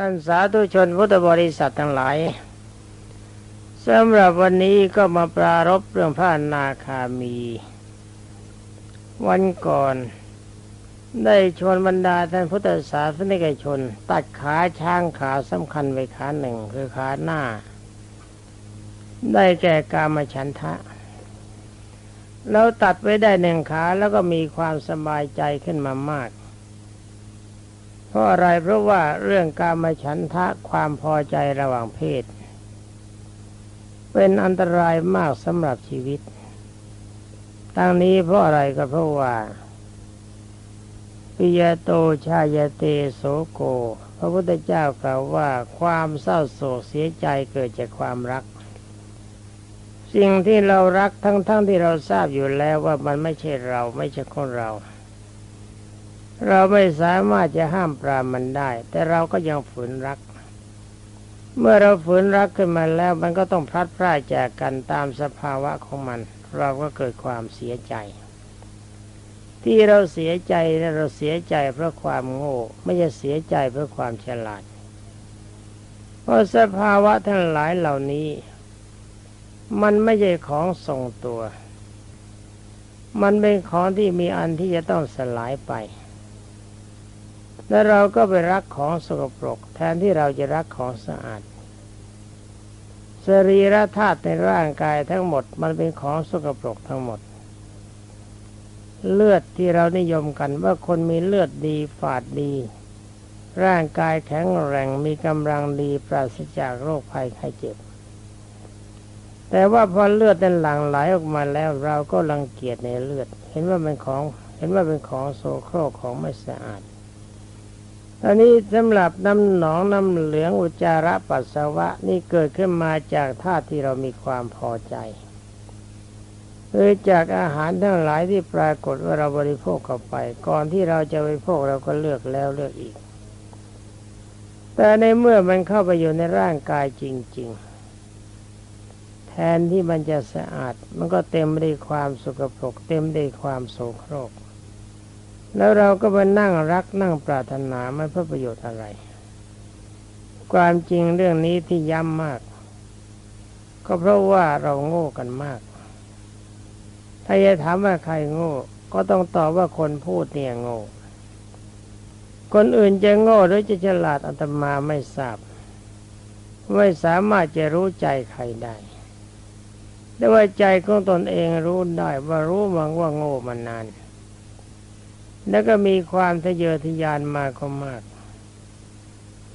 ท่านสาธุชนพุทธบริษัททั้งหลายสำหรับวันนี้ก็มาปรารบเรื่องพระนาคามี วันก่อน ได้ชวนบรรดาท่านพุทธศาสนิกชน ตัดขาช้างขาสำคัญไปขาหนึ่งคือขาหน้า ได้แก่กามฉันทะเราตัดไว้ได้หนึ่งขาแล้วก็มีความสบายใจขึ้นมามาก เพราะอะไรเพราะว่าเรื่องการมาฉันทะความพอใจระหว่างเพศ เป็นอันตรายมากสำหรับชีวิตตั้งนี้เพราะอะไรก็เพราะว่าปิยโตชายเตโสโก พระพุทธเจ้ากล่าวว่าความเศร้าโศกเสียใจเกิดจากความรัก สิ่งที่เรารักทั้งๆทที่เราทราบอยู่แล้วว่ามันไม่ใช่เราไม่ใช่คนเรา เราไม่สามารถจะห้ามปรามมันได้ แต่เราก็ยังฝืนรัก เมื่อเราฝืนรักขึ้นมาแล้วมันก็ต้องพลัดพรากจากกันตามสภาวะของมัน เราก็เกิดความเสียใจ ที่เราเสียใจเราเสียใจเพราะความโง่ ไม่ใช่เสียใจเพราะความฉลาด เพราะสภาวะทั้งหลายเหล่านี้ มันไม่ใช่ของทรงตัว มันเป็นของที่มีอันที่จะต้องสลายไป แล้วเราก็ไปรักของสกปรก แทนที่เราจะรักของสะอาดสรีระธาตุในร่างกายทั้งหมดมันเป็นของสกปรกทั้งหมด เลือดที่เรานิยมกันว่าคนมีเลือดดีฝาดดี ร่างกายแข็งแรงมีกำลังดีปราศจากโรคภัยไข้เจ็บ แต่ว่าพอเลือดนั้นหลั่งไหลออกมาแล้วเราก็รังเกียจในเลือด เห็นว่าเป็นของ เห็นว่าเป็นของโสโครกของไม่สะอาด อนนี้สำหรับน้ำหนองน้ำเหลืองอุจจาระปัสสาวะนี่เกิดขึ้นมาจากธาตุที่เรามีความพอใจหรือจากอาหารทั้งหลายที่ปรากฏว่าเราบริโภคเข้าไป ก่อนที่เราจะบริโภคเราก็เลือกแล้วเลือกอีก แต่ในเมื่อมันเข้าไปอยู่ในร่างกายจริง ๆ แทนที่มันจะสะอาด มันก็เต็มไปด้วยความสกปรก เต็มไปด้วยความโสโครก แล้วเราก็มานั่งรักนั่งปรารถนาไม่เพื่อประโยชน์อะไร ความจริงเรื่องนี้ที่ย้ำมาก ก็เพราะว่าเราโง่กันมาก ถ้าจะถามว่าใครโง่ ก็ต้องตอบว่าคนพูดเนี่ยโง่ คนอื่นจะโง่หรือจะฉลาดอาตมาไม่ทราบ ไม่สามารถจะรู้ใจใครได้แต่ว่าใจของตนเองรู้ได้ว่ารู้มังว่าโง่มานาน แล้วก็มีความทะเยอทะยานมาก็มาก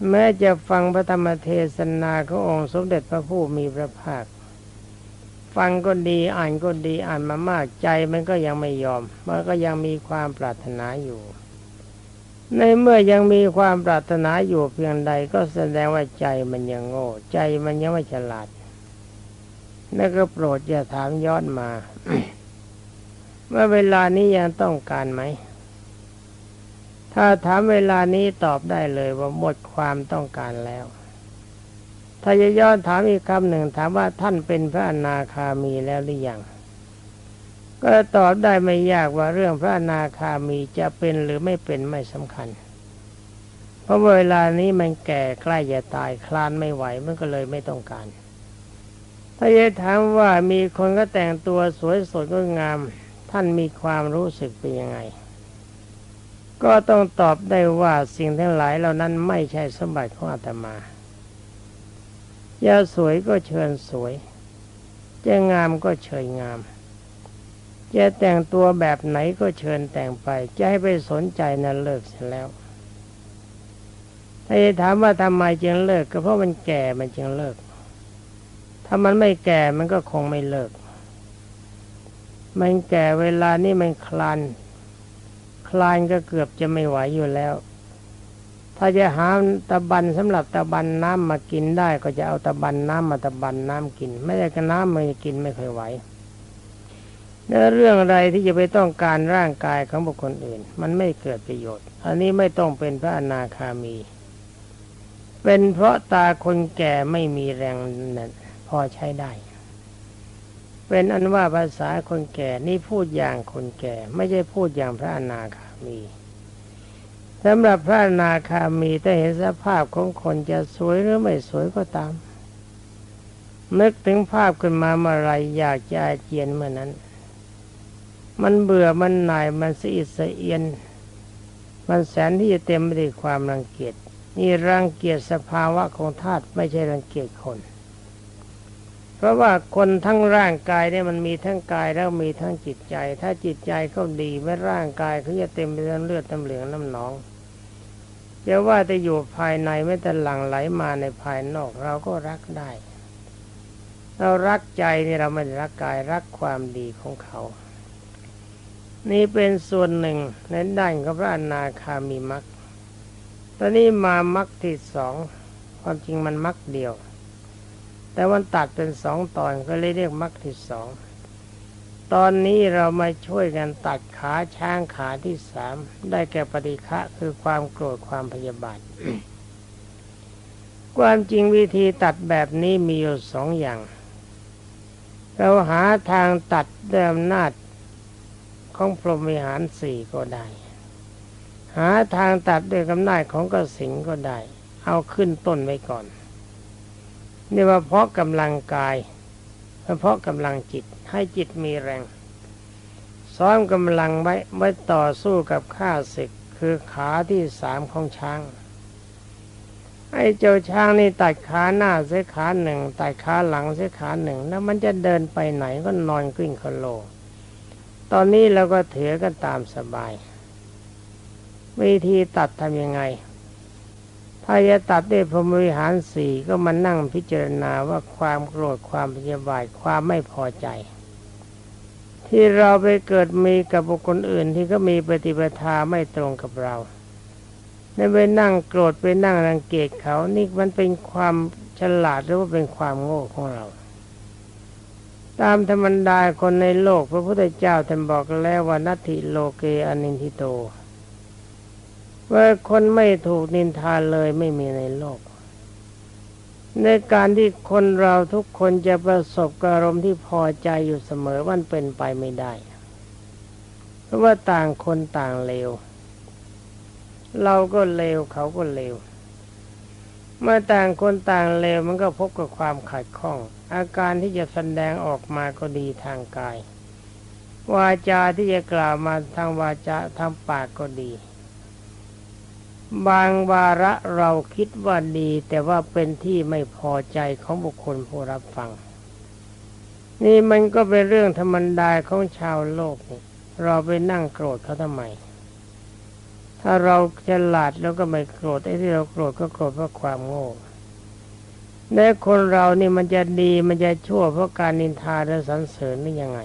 แม้จะฟังพระธรรมเทศนาขององค์สมเด็จพระผู้มีพระภาค ฟังก็ดีอ่านก็ดีอ่านมามากใจมันก็ยังไม่ยอม มันก็ยังมีความปรารถนาอยู่ ในเมื่อยังมีความปรารถนาอยู่เพียงใดก็แสดงว่าใจมันยังโง่ ใจมันยังไม่ฉลาดแล้วก็โปรดอย่าถามย้อนมา ว่าเวลานี้ยังต้องการไหม ถ้าถามเวลานี้ตอบได้เลยว่าหมดความต้องการแล้ว ถ้าจะย้อนถามอีกคำหนึ่งถามว่าท่านเป็นพระอนาคามีแล้วหรือยัง ก็ตอบได้ไม่ยากว่าเรื่องพระอนาคามีจะเป็นหรือไม่เป็นไม่สำคัญ เพราะเวลานี้มันแก่ใกล้จะตายคลานไม่ไหวมันก็เลยไม่ต้องการ ถ้าจะถามว่ามีคนก็แต่งตัวสวยสดก็งาม ท่านมีความรู้สึกเป็นยังไง ก็ต้องตอบได้ว่าสิ่งทั้งหลายเหล่านั้นไม่ใช่สมบัติของอาตมาจะสวยก็เชิญสวย จะงามก็เชิญงาม จะแต่งตัวแบบไหนก็เชิญแต่งไป จะให้ไปสนใจนั้นเลิกเสียแล้ว ถ้าจะถามว่าทำไมจึงเลิก ก็เพราะมันแก่มันจึงเลิก ถ้ามันไม่แก่มันก็คงไม่เลิก มันแก่เวลานี้มันคลาน ลานก็เกือบจะไม่ไหวอยู่แล้ว ถ้าจะหาตะบันสำหรับตะบันน้ำมากินได้ก็จะเอาตะบันน้ำมาตะบันน้ำกิน ไม่ได้ก็น้ำมันกินไม่เคยไหวเนื้อเรื่องอะไรที่จะไปต้องการร่างกายของบุคคลอื่น มันไม่เกิดประโยชน์ อันนี้ไม่ต้องเป็นพระอนาคามี เป็นเพราะตาคนแก่ไม่มีแรงนั่นพอใช้ได้ เป็นอันว่าภาษาคนแก่นี่พูดอย่างคนแก่ ไม่ใช่พูดอย่างพระอนาคามีสำหรับพระอนาคามีถ้าเห็นสภาพของคนจะสวยหรือไม่สวยก็ตาม นึกถึงภาพขึ้นมาเมื่อไรอยากจะอาเจียนเมื่อนั้น มันเบื่อมันหน่ายมันสะอิดสะเอียน มันแสนที่จะเต็มไปด้วยความรังเกียจนี่รังเกียจสภาวะของธาตุไม่ใช่รังเกียจคน พราะว่าคนทั้งร่างกายเนี่ยมันมีทั้งกายแล้วมีทั้งจิตใจ ถ้าจิตใจเขาดีไม่ร่างกายเขาจะเต็มไปด้วยเลือดน้ำเหลืองน้ำหนองจะว่าจะอยู่ภายในไม่แต่หลั่งไหลมาในภายนอก เราก็รักได้ เรารักใจนี่เราไม่รักกายรักความดีของเขา นี่เป็นส่วนหนึ่งในด้านของพระอนาคามีมักตอนนี้มามักที่สองความจริงมันมักเดียว แต่วันตัดเป็นสองตอนก็เลยเรียกมักที่สอง ตอนนี้เรามาช่วยกันตัดขาช้างขาที่สามได้แก่ปฏิฆะคือความโกรธความพยาบาท ความจริงวิธีตัดแบบนี้มีอยู่สองอย่าง เราหาทางตัดด้วยอำนาจของพรหมิหารสี่ก็ได้ หาทางตัดด้วยอำนาจของกสิงก็ได้ เอาขึ้นต้นไว้ก่อน นี่ว่าเพราะกำลังกายเพราะกำลังจิตให้จิตมีแรง ซ้อมกำลังไว้ไว้ต่อสู้กับข้าศึกคือขาที่สามของช้างไอ้เจ้าช้างนี่ตัดขาหน้าเสียขาหนึ่งตัดขาหลังเสียขาหนึ่งแล้วมันจะเดินไปไหนก็นอนกลิ้งคโล ตอนนี้เราก็เถือกันตามสบาย วิธีตัดทำยังไง ถ้าจะตัดด้วยพรหมวิหารสี่ก็มานั่งพิจารณาว่าความโกรธความพยาบาทความไม่พอใจ ที่เราไปเกิดมีกับบุคคลอื่นที่ก็มีปฏิปทาไม่ตรงกับเราในไปนั่งโกรธไปนั่งรังเกียจเขานี่มันเป็นความฉลาดหรือว่าเป็นความโง่ของเรา ตามธรรมดาคนในโลก พระพุทธเจ้าท่านบอกแล้วว่านัตถิโลเกอนินทิโต ว่าคนไม่ถูกนินทาเลยไม่มีในโลก ในการที่คนเราทุกคนจะประสบอารมณ์ที่พอใจอยู่เสมอมันเป็นไปไม่ได้ เพราะว่าต่างคนต่างเลว เราก็เลวเขาก็เลว เมื่อต่างคนต่างเลวมันก็พบกับความขัดข้อง อาการที่จะแสดงออกมาก็ดีทางกาย วาจาที่จะกล่าวมาทางวาจาทางปากก็ดี บางวาระเราคิดว่าดี แต่ว่าเป็นที่ไม่พอใจของบุคคลผู้รับฟัง นี่มันก็เป็นเรื่องธรรมดาของชาวโลกนี่เราไปนั่งโกรธเขาทำไม ถ้าเราฉลาดแล้วก็ไม่โกรธไอ้ที่เราโกรธก็โกรธเพราะความโง่ในคนเรานี่มันจะดีมันจะชั่วเพราะการนินทาและสรรเสริญนี่ยังไง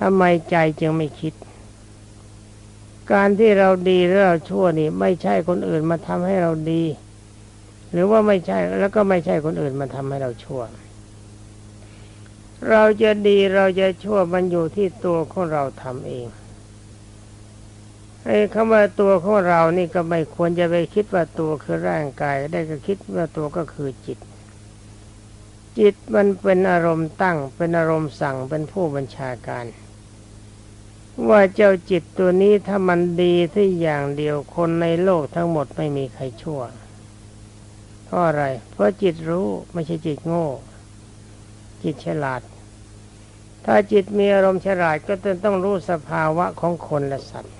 ทำไมใจจึงไม่คิด การที่เราดีหรือเราชั่วนี่ ไม่ใช่คนอื่นมาทำให้เราดี หรือว่าไม่ใช่แล้วก็ไม่ใช่คนอื่นมาทำให้เราชั่ว เราจะดีเราจะชั่วมันอยู่ที่ตัวของเราทำเองไอ้คำว่าตัวของเรานี่ก็ไม่ควรจะไปคิดว่าตัวคือร่างกาย ได้ก็คิดว่าตัวก็คือจิต จิตมันเป็นอารมณ์ตั้ง เป็นอารมณ์สั่งเป็นผู้บัญชาการ ว่าเจ้าจิตตัวนี้ถ้ามันดีที่อย่างเดียวคนในโลกทั้งหมดไม่มีใครชั่วเพราะอะไร เพราะจิตรู้ไม่ใช่จิตโง่ จิตฉลาด ถ้าจิตมีอารมณ์ฉลาดก็ต้องรู้สภาวะของคนและสัตว์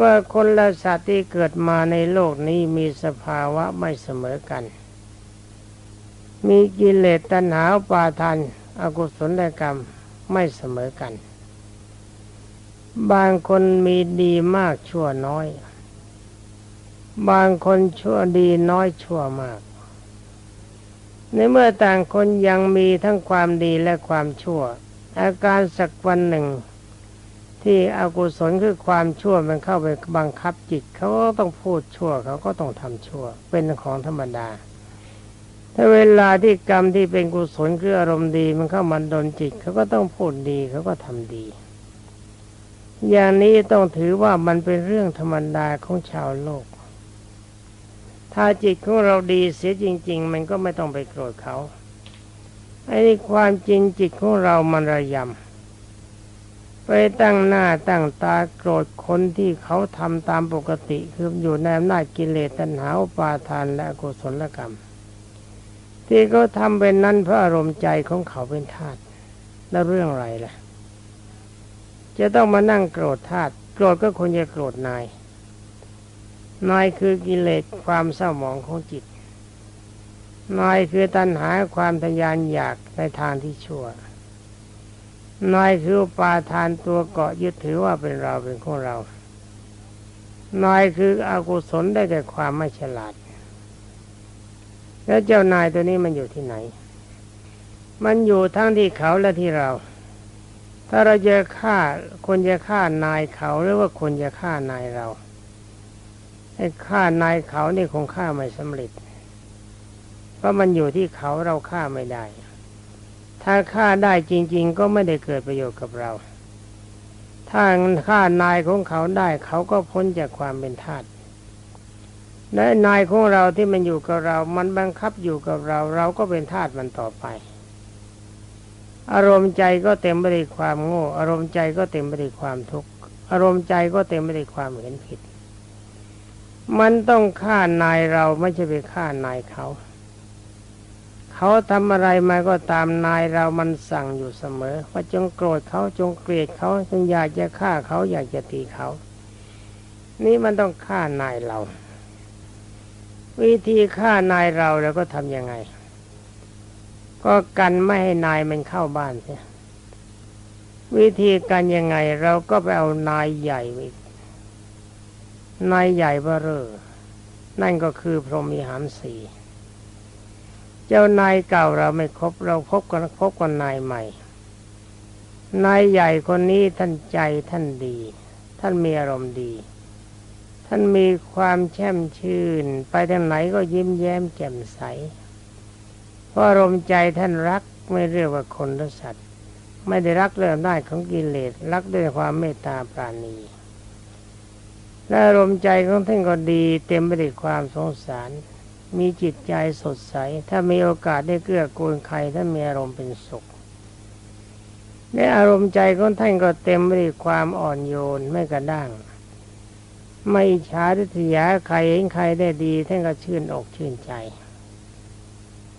ว่าคนและสัตว์ที่เกิดมาในโลกนี้มีสภาวะไม่เสมอกัน มีกิเลสตัณหาปาทานอากุศลกรรมไม่เสมอกัน บางคนมีดีมากชั่วน้อย บางคนชั่วดีน้อยชั่วมาก ในเมื่อต่างคนยังมีทั้งความดีและความชั่ว อาการสักวันหนึ่ง ที่อกุศลคือความชั่วมันเข้าไปบังคับจิตเขาก็ต้องพูดชั่วเขาก็ต้องทำชั่ว เป็นของธรรมดา ถ้าเวลาที่กรรมที่เป็นกุศลคืออารมณ์ดีมันเข้ามันดนจิตเขาก็ต้องพูดดีเขาก็ทำดี อย่างนี้ต้องถือว่ามันเป็นเรื่องธรรมดาของชาวโลก ถ้าจิตของเราดีเสียจริง ๆ มันก็ไม่ต้องไปโกรธเขาไอ้ความจริงจิตของเรามันระยำ ไปตั้งหน้าตั้งตาโกรธคนที่เขาทำตามปกติคืออยู่ในอำนาจกิเลสตัณหาปาทานและกุศลกรรม ที่เขาทำเป็นนั้นเพราะอารมณ์ใจของเขาเป็นธาตุแล้วเรื่องอะไรล่ะ จะต้องมานั่งโกรธธาตุโกรธก็ควรจะโกรธนาย นายคือกิเลสความเศร้าหมองของจิต นายคือตัณหาความทยานอยากในทางที่ชั่วนายคือปาทานตัวเกาะยึดถือว่าเป็นเราเป็นของเรา นายคืออกุศลได้แก่ความไม่ฉลาด แล้วเจ้านายตัวนี้มันอยู่ที่ไหน มันอยู่ทั้งที่เขาและที่เรา ถ้าเราจะฆ่าคนจะฆ่านายเขาหรือว่าคนจะฆ่านายเราไอ้ฆ่านายเขานี่คงฆ่าไม่สำเร็จ เพราะมันอยู่ที่เขาเราฆ่าไม่ได้ ถ้าฆ่าได้จริง ๆ ก็ไม่ได้เกิดประโยชน์กับเรา ถ้าฆ่านายของเขาได้เขาก็พ้นจากความเป็นทาสและนายของเราที่มันอยู่กับเรา มันบังคับอยู่กับเรา เราก็เป็นทาสมันต่อไป อารมณ์ใจก็เต็มไปด้วยความโง่ อารมณ์ใจก็เต็มไปด้วยความทุกข์อารมณ์ใจก็เต็มไปด้วยความเห็นผิด มันต้องฆ่านายเราไม่ใช่ไปฆ่านายเขา เขาทำอะไรมาก็ตามนายเรามันสั่งอยู่เสมอ ว่าจงโกรธเขาจงเกลียดเขาจงอยากจะฆ่าเขาอยากจะตีเขา นี่มันต้องฆ่านายเรา วิธีฆ่านายเราแล้วก็ทำยังไง ก็กันไม่ให้นายมันเข้าบ้านเสียวิธีการยังไงเราก็ไปเอานายใหญ่อีกนายใหญ่เบอเร่อนั่นก็คือพรหมีหารสี่เจ้านายเก่าเราไม่ครบเราพบกันพบกันนายใหม่ นายใหญ่คนนี้ท่านใจท่านดี ท่านมีอารมณ์ดี ท่านมีความแช่มชื่น ไปทางไหนก็ยิ้มแย้มแจ่มใส เพราะอารมณ์ใจท่านรักไม่เรียกว่าคนหรือสัตว์ ไม่ได้รักเรื่องได้ของกิเลสรักด้วยความเมตตาปราณีและอารมณ์ใจของท่านก็ดีเต็มไปด้วยความสงสาร มีจิตใจสดใส ถ้ามีโอกาสได้เกื้อกูลใครท่ามีอารมณ์เป็นสุขในอารมณ์ใจของท่านก็เต็มไปด้วยความอ่อนโยนไม่กระด้าง ไม่ช้าดิษยาใครเห็นใครได้ดีท่านก็ชื่นอกชื่นใจ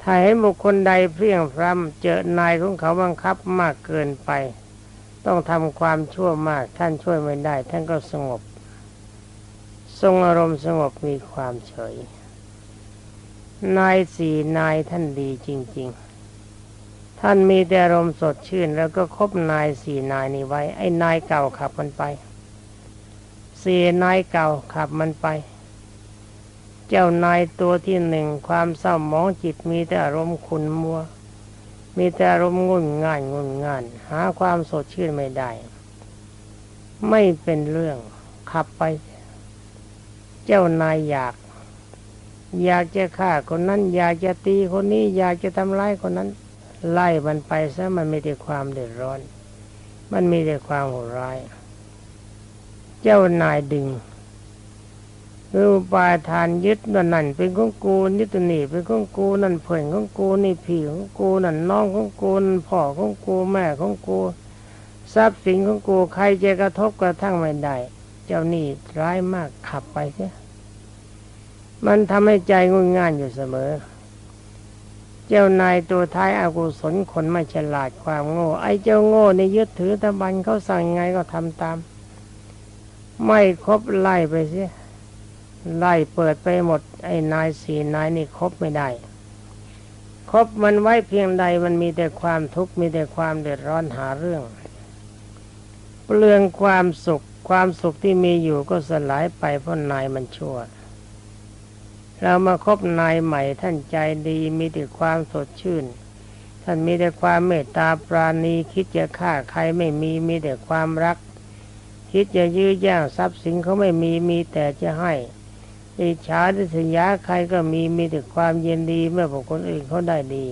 ถ้าเห็นบุคคลใดเพียงพรำเจอนายของเขาบังคับมากเกินไป ต้องทำความชั่วมากท่านช่วยไม่ได้ ท่านก็สงบ ทรงอารมณ์สงบมีความเฉย นายสี่นายท่านดีจริง ๆ ท่านมีแต่อารมณ์สดชื่น แล้วก็คบนายสี่นายนี้ไว้ ไอ้นายเก่าขับมันไปสี่นายเก่าขับมันไป เจ้านายตัวที่หนึ่งความเศร้าหมองจิตมีแต่อารมณ์ขุนมัว มีแต่อารมณ์งุ่นง่านงุ่นง่าน หาความสดชื่นไม่ได้ ไม่เป็นเรื่องขับไป เจ้านายอยาก อยากจะฆ่าคนนั้น อยากจะตีคนนี้ อยากจะทำร้ายคนนั้น ไล่มันไปซะมันไม่ได้ความเดือดร้อน มันมีแต่ความโหดร้าย เจ้านายดึง คือปาทานยึดนั่นนั่นเป็นของกูนี่ตัวนี่เป็นของกูนั่นเพื่อนของกูนี่พี่ของกูนั่นน้องของกูนั่นพ่อของกูแม่ของกูทรัพย์สินของกูใครจะกระทบกระทั่งไม่ได้ เจ้านี่ร้ายมากขับไปเสียมันทำให้ใจงุนง่านอยู่เสมอ เจ้านายตัวท้ายอากุศลคนไม่ฉลาดความโง่ ไอ้เจ้าโง่ในยึดถือตะบันเขาสั่งไงก็ทำตาม ไม่ครบไล่ไปสิ ไล่เปิดไปหมด ไอ้นายสี่นายนี่คบไม่ได้ คบมันไว้เพียงใดมันมีแต่ความทุกข์มีแต่ความเดือดร้อนหาเรื่อง เปลืองความสุขความสุขที่มีอยู่ก็สลายไปเพราะนายมันชั่ว เรามาคบนายใหม่ท่านใจดีมีแต่ความสดชื่น ท่านมีแต่ความเมตตาปราณีคิดจะฆ่าใครไม่มีมีแต่ความรัก คิดจะยื้อย่างทรัพย์สินเขาไม่มีมีแต่จะให้ อิจฉาดิษยาใครก็มีมีแต่ความเย็นดี เมื่อบุคคลอื่นเขาได้ดี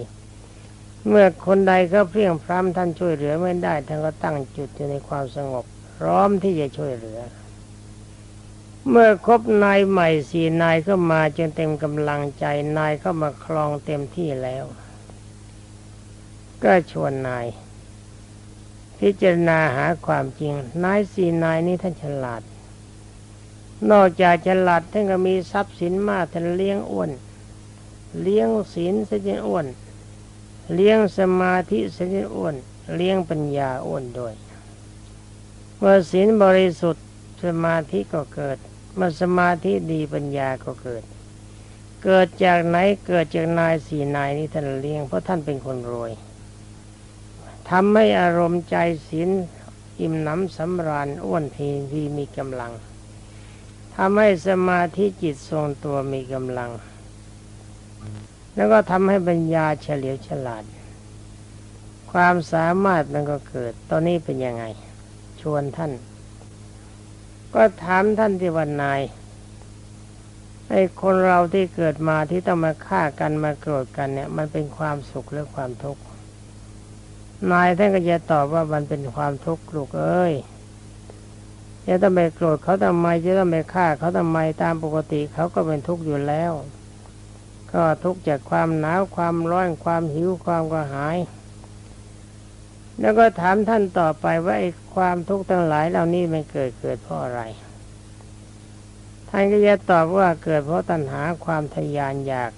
เมื่อคนใดเขาเพียงพร้ำท่านช่วยเหลือไม่ได้ท่านก็ตั้งจุดอยู่ในความสงบ พร้อมที่จะช่วยเหลือ เมื่อครบนายใหม่สี่นายก็มาจนเต็มกำลังใจนายเข้ามาคลองเต็มที่แล้ว ก็ชวนนาย พิจารณาหาความจริงนายสี่นายนี้ท่านฉลาด นอกจากฉลาดท่านก็มีทรัพย์สินมากท่านเลี้ยงอ้วน เลี้ยงศีลเสียอ้วน เลี้ยงสมาธิเสียอ้วน เลี้ยงปัญญาอ้วนด้วย เมื่อศีลบริสุทธิ์สมาธิก็เกิด เมื่อสมาธิดีปัญญาก็เกิด เกิดจากไหนเกิดจากนายสี่นายนี้ท่านเลี้ยงเพราะท่านเป็นคนรวยทำให้อารมณ์ใจศีลอิ่มหนำสำราญอ้วนพีพีมีกำลัง ทำให้สมาธิจิตทรงตัวมีกำลัง แล้วก็ทำให้ปัญญาเฉลียวฉลาด ความสามารถมันก็เกิด ตอนนี้เป็นยังไง ชวนท่าน ก็ถามท่านที่วันนายไอ้คนเราที่เกิดมาที่ต้องมาฆ่ากันมาโกรธกันเนี่ย มันเป็นความสุขหรือความทุกข์นายท่านก็จะตอบว่ามันเป็นความทุกข์ลูกเอ้ย จะต้องไปโกรธเขาทำไมจะต้องไปฆ่าเขาทำไมตามปกติเขาก็เป็นทุกข์อยู่แล้ว ก็ทุกข์จากความหนาวความร้อนความหิวความกระหาย แล้วก็ถามท่านต่อไปว่าไอ้ความทุกข์ทั้งหลายเหล่านี้มันเกิดเกิดเพราะอะไรท่านก็จะตอบว่าเกิดเพราะตัณหาความทยานอยาก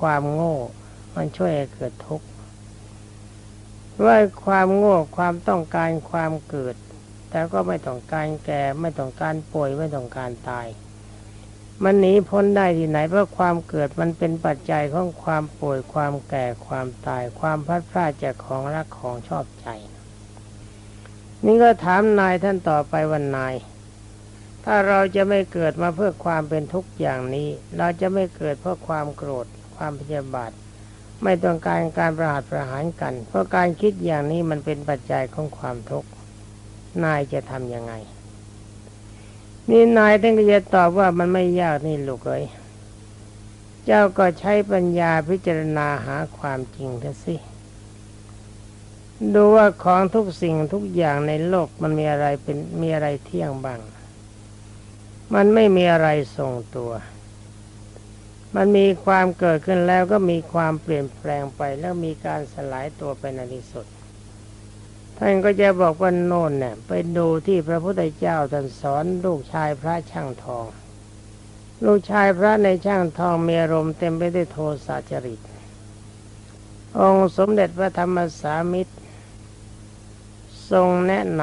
ความโง่ มันช่วยให้เกิดทุกข์ว่าความโง่ความต้องการความเกิด แต่ก็ไม่ต้องการแก่ไม่ต้องการป่วยไม่ต้องการตาย มันหนีพ้นได้ที่ไหนเพราะความเกิดมันเป็นปัจจัยของความป่วยความแก่ความตาย ความพัดพลาดจากของรักของชอบใจ นี่ก็ถามนายท่านต่อไปวันนาย ถ้าเราจะไม่เกิดมาเพื่อความเป็นทุกข์อย่างนี้ เราจะไม่เกิดเพราะความโกรธ ความพยาบาทไม่ต้องการการประหารประหารกัน เพราะการคิดอย่างนี้มันเป็นปัจจัยของความทุกข์ นายจะทำยังไง นี่นายท่านก็จะตอบว่ามันไม่ยากนี่ลูกเอ้ยเจ้าก็ใช้ปัญญาพิจารณาหาความจริงเถอะสิดูว่าของทุกสิ่งทุกอย่างในโลกมันมีอะไรเป็นมีอะไรเที่ยงบ้าง มันไม่มีอะไรทรงตัว มันมีความเกิดขึ้นแล้วก็มีความเปลี่ยนแปลงไปแล้วมีการสลายตัวไปในที่สุด ท่านก็จะบอกว่าโน่นเนี่ยไปดูที่พระพุทธเจ้าท่านสอนลูกชายพระช่างทอง ลูกชายพระในช่างทองมีอารมณ์เต็มไปด้วยโทสะจริต องค์สมเด็จพระธรรมสามิตร ทรงแนะน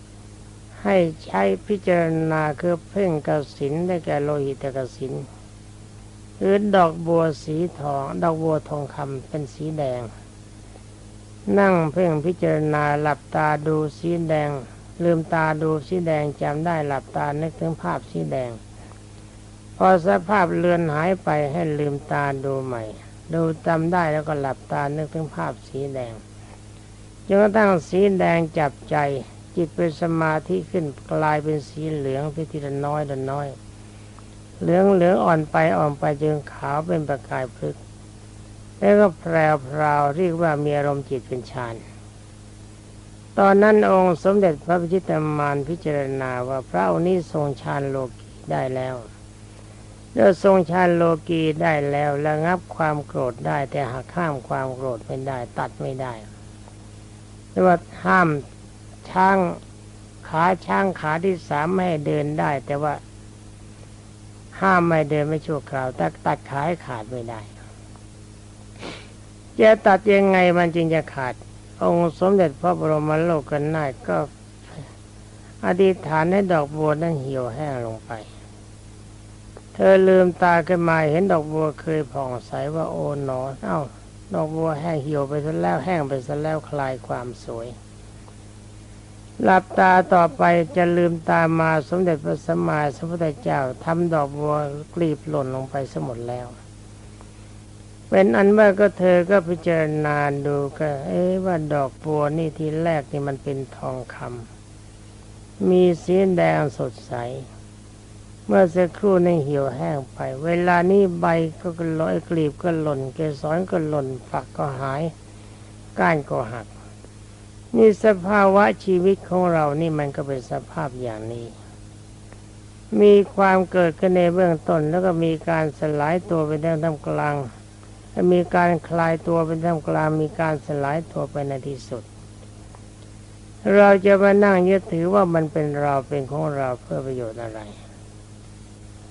ำให้ใช้พิจารณาคือเพ่งกสินได้แก่โลหิตกสินหรือดอกบัวสีทอง ดอกบัวทองคำเป็นสีแดง นั่งเพ่งพิจารณาหลับตาดูสีแดง ลืมตาดูสีแดงจำได้หลับตานึกถึงภาพสีแดง พอสภาพเลือนหายไปให้ลืมตาดูใหม่ ดูจำได้แล้วก็หลับตานึกถึงภาพสีแดงจนกระทั่งสีแดงจับใจจิตเป็นสมาธิขึ้นกลายเป็นสีเหลืองพิทีละน้อยละน้อย เหลืองเหลืองอ่อนไปอ่อนไปจนขาวเป็นประกายพลึก แล้วก็แพรวพราวเรียกว่ามีอารมณ์จิตเป็นฌานตอนนั้นองค์สมเด็จพระพิชิตมารพิจารณาว่าพระองค์นี้ทรงฌานโลกีได้แล้วแล้วทรงฌานโลกีได้แล้วระงับความโกรธได้ แต่หักข้ามความโกรธไม่ได้ตัดไม่ได้หรือว่าห้ามช้างขาช้างขาที่สามไม่ให้เดินได้ แต่ว่าห้ามไม่เดินไม่ชั่วคราวแต่ตัดขาให้ขาดไม่ได้ จะตัดยังไงมันจึงจะขาด องค์สมเด็จพระบรมโลกกันนาก็อธิษฐานให้ดอกบัวนั้นเหี่ยวแห้งลงไป เธอลืมตาขึ้นมาเห็นดอกบัวเคยผ่องใสว่าโอ๋หนอ เอ้า ดอกบัวแห้งเหี่ยวไปซะแล้วแห้งไปซะแล้วคลายความสวย หลับตาต่อไปจะลืมตามาสมเด็จพระสัมมาสัมพุทธเจ้าทำดอกบัวกลีบหล่นลงไปสมดแล้ว เป็นอันว่าก็เธอก็พิจารณาดูก็ เอ๊ว่าดอกบัวนี่ทีแรกนี่มันเป็นทองคำมีสีแดงสดใส เมื่อสักครู่นี่เหี่ยวแห้งไป เวลานี้ใบก็ลอยกลีบก็หล่น เกสรก็หล่นฝักก็หาย ก้านก็หักนี่สภาวะชีวิตของเรานี่มันก็เป็นสภาพอย่างนี้ มีความเกิดขึ้นในเบื้องต้นแล้วก็มีการสลายตัวเป็นท่ามกลาง มีการคลายตัวเป็นท่ามกลางมีการสลายตัวไปในที่สุด เราจะมานั่งยึดถือว่ามันเป็นเราเป็นของเราเพื่อประโยชน์อะไร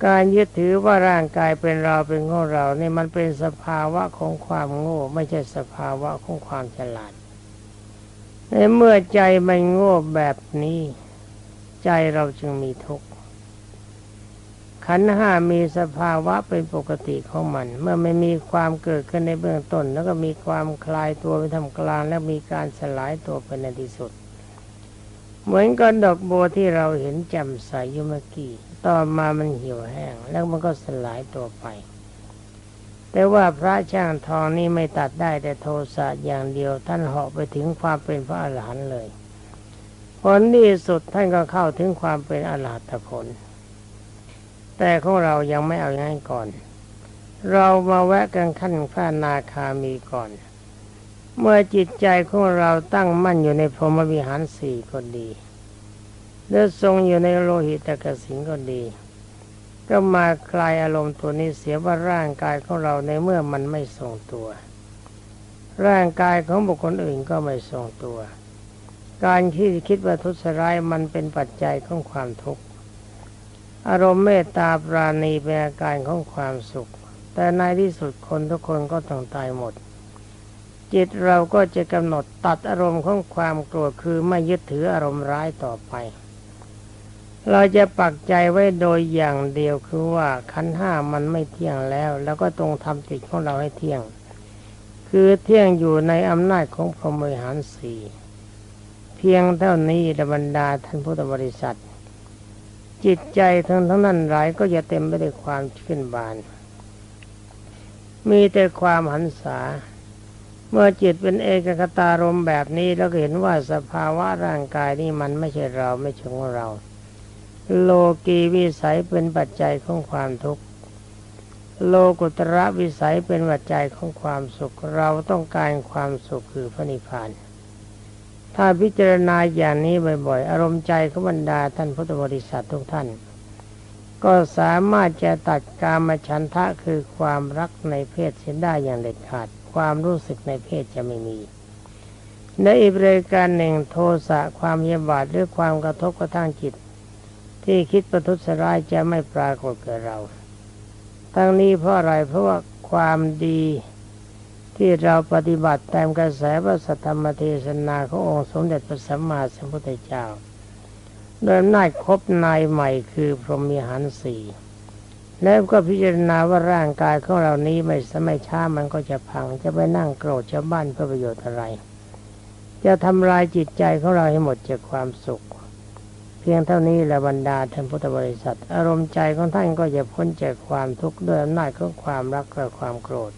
การยึดถือว่าร่างกายเป็นเราเป็นของเรานี่มันเป็นสภาวะของความโง่ ไม่ใช่สภาวะของความฉลาดในเมื่อใจมันโง่แบบนี้ ใจเราจึงมีทุกข์ ขันห้ามีสภาวะเป็นปกติของมัน เมื่อไม่มีความเกิดขึ้นในเบื้องต้น แล้วก็มีความคลายตัวไปทำกลาง แล้วมีการสลายตัวไปในที่สุด เหมือนกับดอกบัวที่เราเห็นแจ่มใสอยู่เมื่อกี้ต่อมามันเหี่ยวแห้ง แล้วมันก็สลายตัวไป แต่ว่าพระช่างทองนี่ไม่ตัดได้แต่โทสะอย่างเดียว ท่านเหาะไปถึงความเป็นพระอรหันต์เลยผลที่สุดท่านก็เข้าถึงความเป็นอรหัตผล แต่ของเรายังไม่เอาอย่างนั้นก่อน เรามาแวะกันขั้นพระนาคามีก่อน เมื่อจิตใจของเราตั้งมั่นอยู่ในพรหมวิหารสี่ก็ดีหรือทรงอยู่ในโลหิตกสิงก็ดี ก็มาคลายอารมณ์ตัวนี้เสียว่าร่างกายของเราในเมื่อมันไม่ทรงตัว ร่างกายของบุคคลอื่นก็ไม่ทรงตัว การที่คิดว่าทุสร้ายมันเป็นปัจจัยของความทุกข์ อารมณ์เมตตาปราณีเป็นอาการของความสุข แต่ในที่สุดคนทุกคนก็ต้องตายหมด จิตเราก็จะกำหนดตัดอารมณ์ของความโกรธคือไม่ยึดถืออารมณ์ร้ายต่อไป เราจะปักใจไว้โดยอย่างเดียวคือว่าขันห้ามันไม่เที่ยงแล้ว แล้วก็ตรงทำจิตของเราให้เที่ยง คือเที่ยงอยู่ในอำนาจของพรหมวิหารสี่เพียงเท่านี้ดบรรดาท่านพุทธบริษัท จิตใจทั้งทั้งนั้นหลายก็จะเต็มไปด้วยความชื่นบาน มีแต่ความหันษา เมื่อจิตเป็นเอกคตารมแบบนี้แล้วก็เห็นว่าสภาวะร่างกายนี่มันไม่ใช่เราไม่ใช่ของเรา โลกีวิสัยเป็นปัจจัยของความทุกข์โลกุตระวิสัยเป็นปัจจัยของความสุข เราต้องการความสุขคือพระนิพพาน ถ้าพิจารณาอย่างนี้บ่อย ๆ อารมณ์ใจของบรรดาท่านพุทธบริษัททุกท่าน ก็สามารถจะตัดกามฉันทะคือความรักในเพศเสียได้อย่างเด็ดขาด ความรู้สึกในเพศจะไม่มีในอีกรายการหนึ่งโทสะความเยียบาดหรือความกระทบกระทั่งจิต ที่คิดประทุษร้ายจะไม่ปรากฏแก่เรา ทั้งนี้เพราะอะไรเพราะว่าความดี ที่เราปฏิบัติตามกระแสพระสัทธรรมเทศนาขององค์สมเด็จพระสัมมาสัมพุทธเจ้าโดยอำนาจครบนายใหม่คือพรหมีหันธ์สี่แล้วก็พิจารณาว่าร่างกายของเรานี้ไม่สมัยช้ามันก็จะพัง จะไปนั่งโกรธชาวบ้านเพื่อประโยชน์อะไร จะทำลายจิตใจของเราให้หมดจากความสุข เพียงเท่านี้แหละบรรดาท่านพุทธบริษัท อารมณ์ใจของท่านก็จะพ้นจากความทุกข์ด้วยอำนาจของความรักและความโกรธ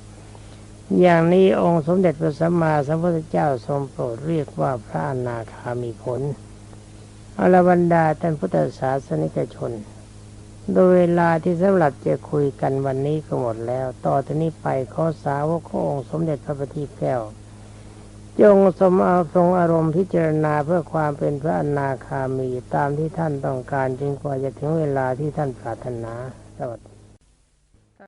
อย่างนี้องค์สมเด็จพระสัมมาสัมพุทธเจ้าทรงโปรดเรียกว่าพระอนาคามีผลอรบรรดาท่านพุทธศาสนิกชน โดยเวลาที่สำหรับจะคุยกันวันนี้ก็หมดแล้ว ต่อจากนี้ไปขอสาวกขององค์สมเด็จพระบัณฑิตแก้ว จงสมเอาทรงอารมณ์พิจารณาเพื่อความเป็นพระอนาคามีตามที่ท่านต้องการจึงกว่าจะถึงเวลาที่ท่านปรารถนาสวัสดี